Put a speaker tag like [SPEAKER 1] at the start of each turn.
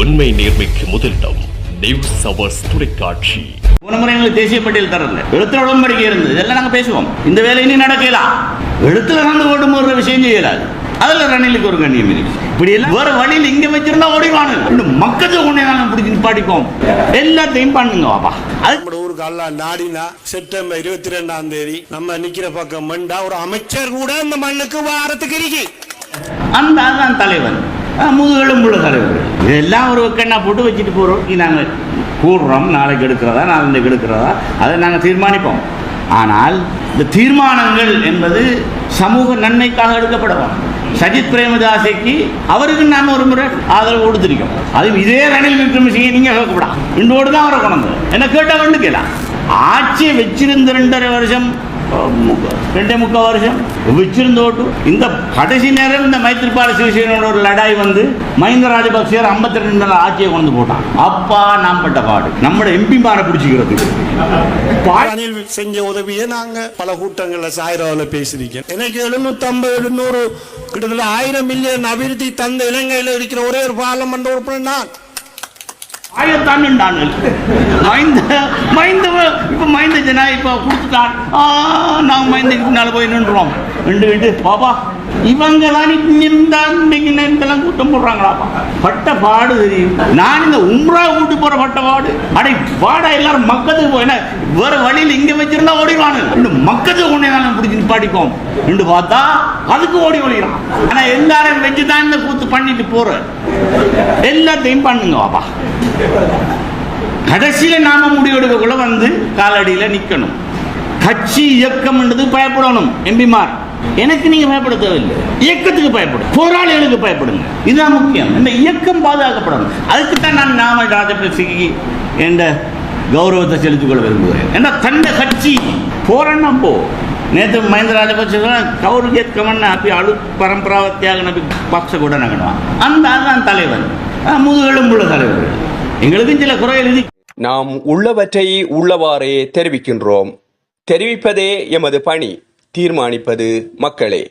[SPEAKER 1] உண்மை நேர்மைக்கு முதலிடம் நியூஸ் அவர்ஸ் தொலைக்காட்சி.
[SPEAKER 2] போன முறை எங்களுக்கு தேசிய பட்டியல் தரல. எழுத்துல உடன்படிக்கை இருந்தது. இதெல்லாம் நாங்க பேசுவோம். இந்த வேலை இனி நடக்கலாம் எழுத்துல வந்து ஓட்டு போடுற விஷயம் செய்யலாது. அதுல ரணிலுக்கு ஒரு கண்ணியம் இருக்கு. இப்படி எல்லாம்? வேற வழியில் இங்க வச்சிருந்தா ஓடிவானு இந்த மக்களுக்கு உன்னை நாங்கள் பிடிச்சி நிப்பாட்டிப்போம் எல்லாத்தையும் பண்ணுங்க வாப்பா அது
[SPEAKER 3] நம்ம ஊருக்கு அல்லா நாடினா செப்டம்பர் இருபத்தி ரெண்டாம் தேதி நம்ம நிக்கிற பக்கம் மண்டா. ஒரு அமைச்சர் கூட இந்த மண்ணுக்கு வாரத்துக்கு இருக்கு.
[SPEAKER 2] அந்த அதுதான் தலைவன். முதுகெலும்புள்ள தலைவர் இதெல்லாம் ஒரு கண்ணா போட்டு வச்சுட்டு போகிறோம் நாங்கள் கூடுறோம் நாளைக்கு எடுக்கிறதா நாளைக்கு எடுக்கிறதா அதை நாங்கள் தீர்மானிப்போம். ஆனால் இந்த தீர்மானங்கள் என்பது சமூக நன்மைக்காக எடுக்கப்படவும் சஜித் பிரேமதாசைக்கு அவருக்கு நான் ஒரு முறை ஆதரவு கொடுத்துருக்கோம். அது இதே ரணில் விக்ரமசிங்க நீங்கள் கேட்கக்கூடாது. இன்னோடு தான் அவரை கொண்டு என்ன கேட்டால் வந்து கேட்கலாம் ஆட்சியை வச்சிருந்த ரெண்டரை வருஷம் ரெண்டே முக்கால் வருஷம். வச்சிருந்தோட்டு இந்த கடைசி நேரம் இந்த மைத்திரிபால சிவசேனோட ஒரு லடாய் வந்து மஹிந்த ராஜபக்சேர் ஐம்பத்தி ரெண்டு நாள் ஆட்சியை கொண்டு போட்டான். அப்பா நாம் பட்ட பாடு. நம்மளோட எம்பி மாற பிடிச்சிக்கிறது.
[SPEAKER 3] ரணில் செஞ்ச உதவியை நாங்க பல கூட்டங்களில் சாயிரவால பேசியிருக்கேன் எனக்கு எழுநூத்தம்பது எழுநூறு கிட்டத்தட்ட ஆயிரம் மில்லியன் அபிவிருத்தி தந்த இலங்கையில் இருக்கிற ஒரே ஒரு பாராளுமன்ற உறுப்பினர் நான்.
[SPEAKER 2] ஆயத்தான் மைந்த மைந்த இப்போ மைந்த ஜனா இப்போ கொடுத்துட்டான். நாங்கள் மைந்த பின்னால் போய் நின்றுவோம் பாப்பா கூட்டம் போடுறாங்களாப்பா. பட்ட பாடு தெரியும் நான் இந்த உம்ரா கூட்டு போற பட்ட பாடு. அடை பாடா எல்லாரும் மக்கத்துக்கு போய் வேற வழியில் இங்க வச்சிருந்தா ஓடிவானு இந்த மக்கத்துக்கு படிப்போம் என்று பார்த்தா அதுக்கு ஓடி ஒழிகிறான் ஆனா எல்லாரும் வச்சு தான் இந்த கூத்து பண்ணிட்டு போற. எல்லாத்தையும் பண்ணுங்க வாப்பா கடைசியில நாம முடிவெடுக்கக்குள்ள வந்து காலடியில நிக்கணும். கட்சி இயக்கம்ன்றது பயப்படணும் எம்பிமார். எனக்கு நீங்க பயப்பட தேவையில்லை. இயக்கத்துக்கு பயப்படும் போராளிகளுக்கு பயப்படுங்க. இதுதான் முக்கியம். இந்த இயக்கம் பாதுகாக்கப்படணும். அதுக்கு தான் நான் நாம ராஜபக்சேக்கு என்ற கௌரவத்தை செலுத்திக் கொள்ள விரும்புகிறேன். ஏன்னா தன்னை கட்சி போறன்னா போ. નહીં તો મહેન્દ્ર આલે પછી કૌર ગીત કમણને આપી અળુ தியாகன பக்ஷ கூட நகணுவான் அந்த அதுதான் தலைவன் முதுகெலும்புள்ள தலைவர். எங்களுக்கும் சில குறை எழுதி
[SPEAKER 4] நாம் உள்ளவற்றை உள்ளவாறே தெரிவிக்கின்றோம். தெரிவிப்பதே எமது பணி தீர்மானிப்பது மக்களே.